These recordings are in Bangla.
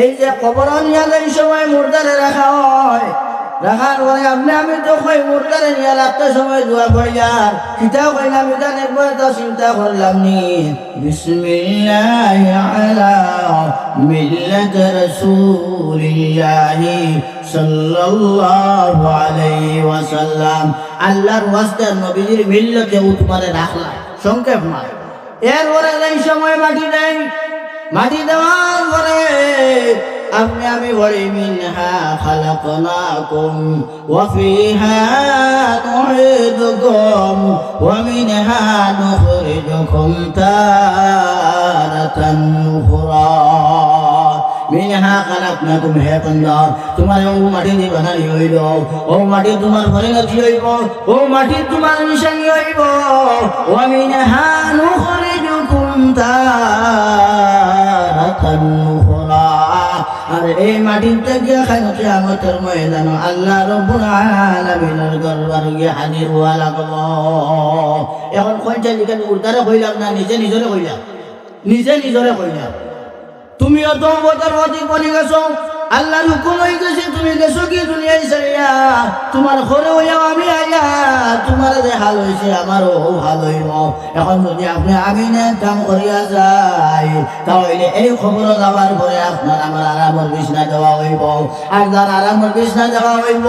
এই যে কবর নিয়ে এই সময় মুর্দারে রাখা হয়। রাখার পরে আপনি, আমি তো কই মুর্দারে নিয়ে রাখতে সময় দোয়া কইলাম কিতা কইলাম একবার তো চিন্তা করলাম নি। বিসমিল্লাহ আলা মিল্লাত রাসূলিল্লাহ সাল্লাল্লাহু আলাইহি ওয়াসাল্লাম। আল্লাহর ওয়াস্তে নবীজির মিল্লতে উঠমারে রাখলাম, সংক্ষেপ মার এরপরে এই সময় বাকি দেয় মাটি দেওয়ার পরে আপনি, আমি বলি, মিনহা খালাকনাকুম ওয়াফিহা নুঈদুকুম ওয়া মিনহা নুখরিজুকুম তারাতান উখরা মিনহা খালাকনাকুম, হে বান্দা, তোমার ও মাটি দিয়ে বানানি হইল। ও মাটি তোমার ঘরে গাছি হইব? ও মাটি তোমার নিশানি হইব? ও মিনহা নুখরিজুকুম তারাতান উখরা আর এই মাটিতে গিয়ে খাইতে আমাদের ময়দান আল্লাহ রব্বুল আলামিনের দরবার গিয়ে হাজির হওয়া লাগব। এখন কোনটা লিখেন উর্দারে কইলাম না, নিজে নিজরে কইলাম নিজে নিজরে কইলাম তুমি অত বছর অধিক বনি গেছো, আল্লাহর হুকুম হয়ে গেছে তুমি গেছো কি দুনিয়ায় সারিয়া তোমার ঘরে হইয়া আমি আইয়া তোমার যে হাল হয়েছে আমারও হাল হইব। এখন যদি আপনি আমি কাম করিয়া যাই, তাহলে এই খবর যাওয়ার পরে আপনার আমার আরামর বিছনা দেওয়া হইব। আর যার আরামর বিছনা দেওয়া হইব,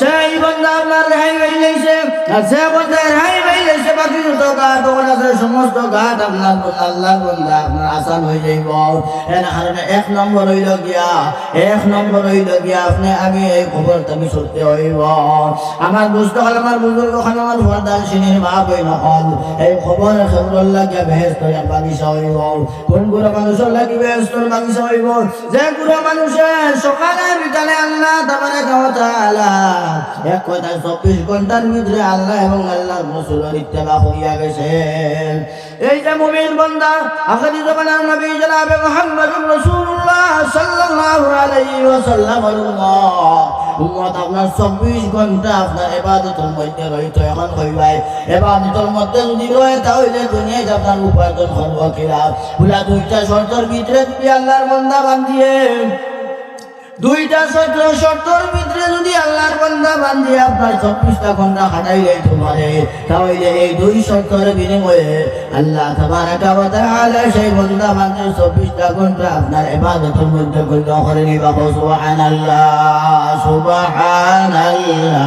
সেই বন্ধা আপনার রেহাই পাইলেছে আর সে বন্ধা রেহাই পাইলেছে বাকি যত গাছ ওখানে আছে, সমস্ত গাছ আপনার আল্লাহ বন্ধা আপনার আসান হয়ে যাইব। এর কারণে এক নম্বর হইল গিয়া, এক নম্বর হইল গিয়া আপনি আমি এই খবর তুমি সত্যি হইব। আমার দুষ্ট হল আমার বুজুর্গ আমার ভরদান সিনির মা বই নহল এই খবর খবর লাগিয়া বেহেস্ত বাগিচা হইব। কোন গুড়ো মানুষের লাগি বেহেস্তর বাগিচা হইব? যে গুড়ো মানুষে সকালে বিকালে আল্লাহ তাবারে তাআলা এক কথা চব্বিশ ঘণ্টার ভিতরে আল্লাহ এবং আল্লাহর রসুলের ইত্তেবা করিয়া গেছেন এই যে মুমিন বান্দা, আখরি জমানার নবী জনাবে মুহাম্মদুর রাসূলুল্লাহ সাল্লাল্লাহু আলাইহি ওয়াসাল্লাম উম্মত, আপনার চব্বিশ ঘণ্টা আপনার এবাদতের মধ্যে রহিত এখন হইবাই এবাদতের মধ্যে যদি রয়ে, তাহলে দুনিয়ায় আপনার উপার্জন করব কিরা বুলা দুইটা শর্তর ভিতরে যদি আল্লাহর বন্দা বান্ধিয়ে, দুইটা শর্ত শর্তর ভিতরে যদি আল্লাহর বন্দা বান্ধি আপনার চব্বিশটা ঘণ্টা খাটাইলে তোমারে তাহলে এই দুই শর্তর বিনিময়ে আল্লাহ তাআলা সেই বন্দা বান্ধে চব্বিশটা ঘণ্টা আপনার ইবাদতের মধ্যে গণ্য করে নিবা সুবহানাল্লাহ।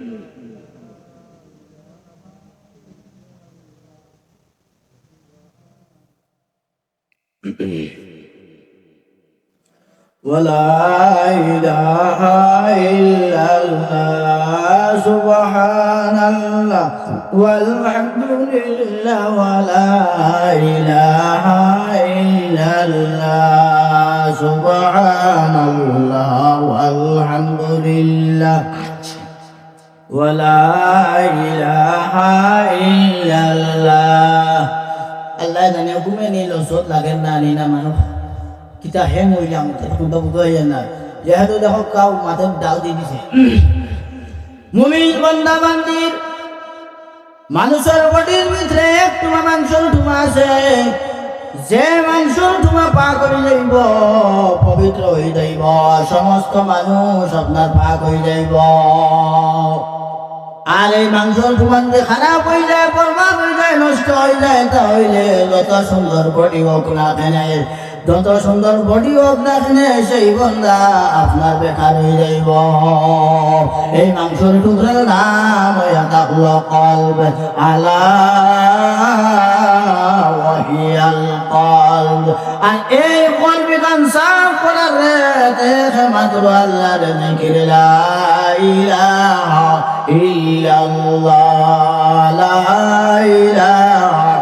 ولا إله إلا الله سبحان الله والحمد لله ولا إله إلا الله سبحان الله والحمد لله. ولا إله إلا الله. الله أن يكون لي لصوت لكن أنا কিতা হ্যাং হইলাম কোনটা বুঝতে হয় না যেহেতু দেখো কাউ মাথায় ডাল দিয়ে দিছে। মুমিন বন্দা বান্দির মানুষের বডির ভিতরে এক তোমা মাংসর ঠুমা আছে। যে মাংসর ঠুমা পা করে যাইব পবিত্র হয়ে যাইব সমস্ত মানুষ আপনার পাক হয়ে যাইব আর এই মাংসর ঠুমান যে খারাপ হয়ে যায় বরবাদ হয়ে যায়, নষ্ট হয়ে যায় তাহলে যত সুন্দর বডি হোক না যত সুন্দর বডি হোক না সেই বন্দা আপনার বেকার যাইব এই মাংসর টুকরার নাম ইয়াদাকুল কলব। আলা ওয়াহিয়াল আর এই কলব গান সাফ করার রে দেখে মাত্র আল্লাহর ইল্লাল্লাহ, লা ইলাহা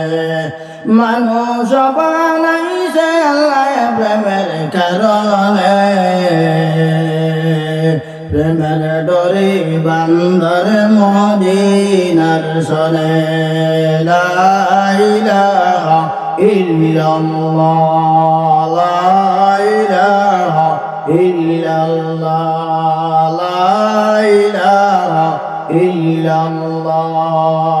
মানুষ বানাইছে আল্লাহ প্রেমের কারণে। প্রেমের ডরে বান্দর মদিনার সলে লা ইলাহা ইল্লাল্লাহ, লা ইলাহা ইল্লাল্লাহ, লা ইলাহা ইল্লাল্লাহ।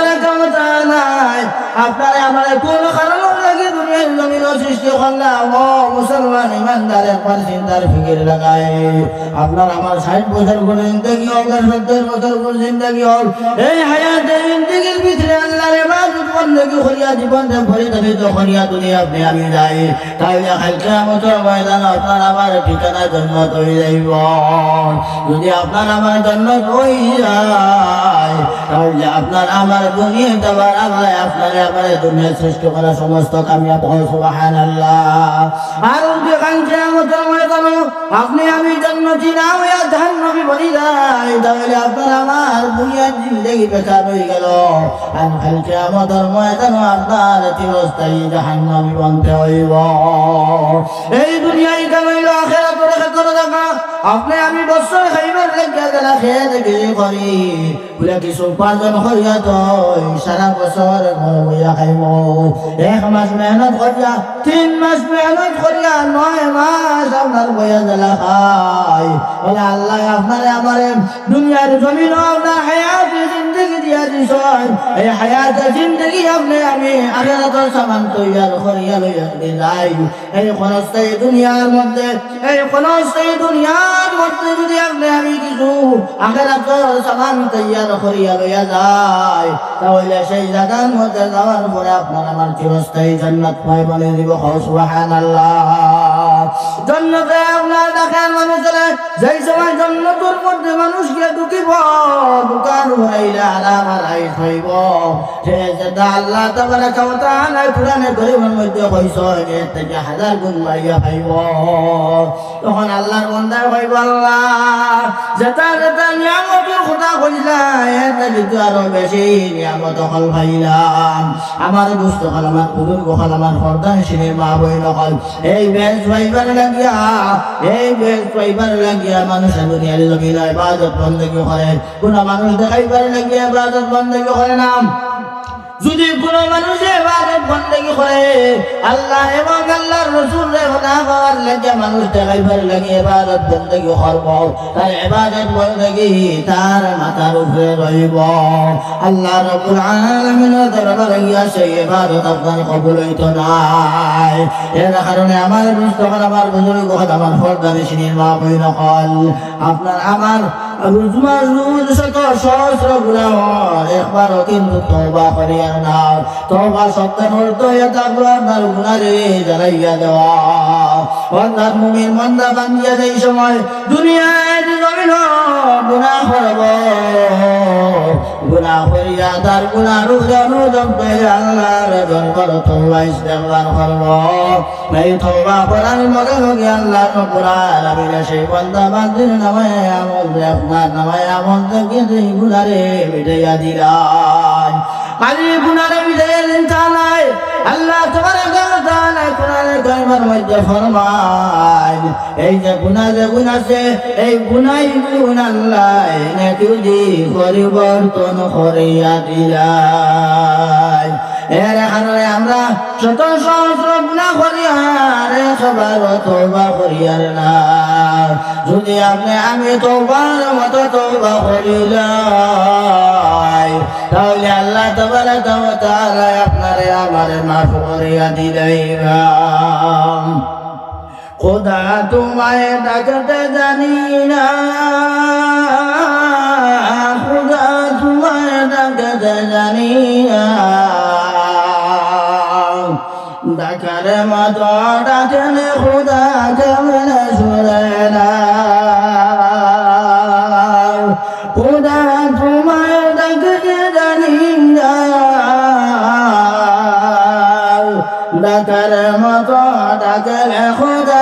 তাবারাক ওয়া তাআলা আপনার আমার কোন কারণ লাগে আপনার আমার আমি আমার ঠিকানা জন্য তৈরি যাইব যদি আপনার আমার জন্য হয়ে আপনার আমার দুনিয়া দেওয়ার আল্লাহ আপনার আমার করা সমস্ত কামিয়াব হয় আল্লাহ আর যে কালকে আমাদের আপনি আমি জন্ম চিনা হইয়া নবী বলি যাই তাহলে আমার দুনিয়ার জিন্দগি বেকার হয়ে গেল। আর কালকে আমাদের ময়দান আপনার চিরস্থায়ী জাহান্নামী বনতে হইব। এই দুনিয়ায় কেন হইল আখেরা তোরে ক্ষেত্রে দেখা আপনি আমি বছর খাইবার লেগে গেলা, খেয়ে দেখি করি বলে কিছু উপার্জন করিয়া তো সারা বছর বইয়া খাইব। এক মাস মেহনত করিয়া, তিন মাস মেহনত করিয়া নয় মাস আপনার বইয়া জ্বালা খাই। বলে আল্লাহ, আপনার আমার দুনিয়ার জমিন আপনার হায়াত জিন্দগি দিয়া দিছ এই হায়াত জিন্দগি আপনি, আমি আখেরাতের সামান তৈয়ার করিয়া লইয়া যাই। এই ক্ষণস্থায়ী দুনিয়ার মধ্যে, এই ক্ষণস্থায়ী দুনিয়ার মধ্যে যদি আমি কিছু আখেরাতের সামান তৈয়ার করিয়া লইয়া যায়, তাহলে সেই জায়গার মধ্যে যাওয়ার পরে আপনার আমার চিরস্থায়ী জান্নাত পাই বলে দিব। সুবাহান আল্লাহ জন্নতে আপনার দেখেন মানুষের যেই সময় জন্নতুর মধ্যে মানুষকে ঢুকিব দোকান ভরাইলে আরাম আলাই সে আল্লাহ নাই পুরানে গরিবের মধ্যে এর থেকে হাজার গুণ খাইব তখন আল্লাহর হইব আল্লাহ যেটা যেটা নিয়ামতের কথা আরও বেশি নিয়ামত হল আমার দুস্থ হল, আমার বুজুর্গ হল, আমার সর্দার সিনে মা বই নকল এই বেশ পাইবার লাগিয়া এই বেশ পাইবার লাগিয়া মানুষের দুনিয়ার জমিন ইবাদত বন্দী করে কোন মানুষ দেখাইবার লাগিয়া ইবাদত বন্দী করে নাম যদি কোন মানুষ এবাদত বন্দেগি করে, আল্লাহ এবং আল্লাহর রসুল রে না হওয়ার লাগে মানুষ দেখাইবার লাগে এবাদত বন্দেগি করব। তার এবাদত বন্দেগি তার মাথার উপরে রইব। আল্লাহ রব্বুল আলামিন দরবারে গিয়া সেই আপনার কবুল হইতো নাই। এর কারণে আমার দুস্থ আমার বুজুর্গ আমার মা বই নকল আপনার আমার রুজমা রুজ শত সহস্র গুণা একবার কিন্তু তওবা করিয়া না তওবা সত্তর হতো এটা আপনার গুণারে জ্বালাইয়া দেওয়া। অন্ধার মুমিন মন্দা বান্ধিয়া যেই সময়। দুনিয়ায় গুণা করিয়া তার গুণা রুজন রুজন পেয়ে আল্লাহর করো তোমরা ইস্তেগফার করব। এই তোমরা করার মনে লগে আল্লাহ রব্বুল আলামিন সেই বান্দা বান্দির নামে আমল আপনার নামে আমল দেখে সেই গুণারে মিটাইয়া দিলাম। কারিমের মধ্যে ফরমায় এই যে গুনাহ যে গুনাহ আছে, এই গুনাই গুণ আল্লাহ নেকি দি পরিবর্তন করিয়া দিলাই এর কারণে আমরা শত সহস্র গুণা করি, আর সবার তৌবা করি আর না। যদি আপনি আমি তৌবার মতো তৌবা করিলাই তাহলে আল্লাহ তোমার তাহলে আপনারে আমারে মাফ করিয়া দিলাইবাম খোদা তোমায় ডাকতে জানি না। ডাকার মতো ডাকলে খোদা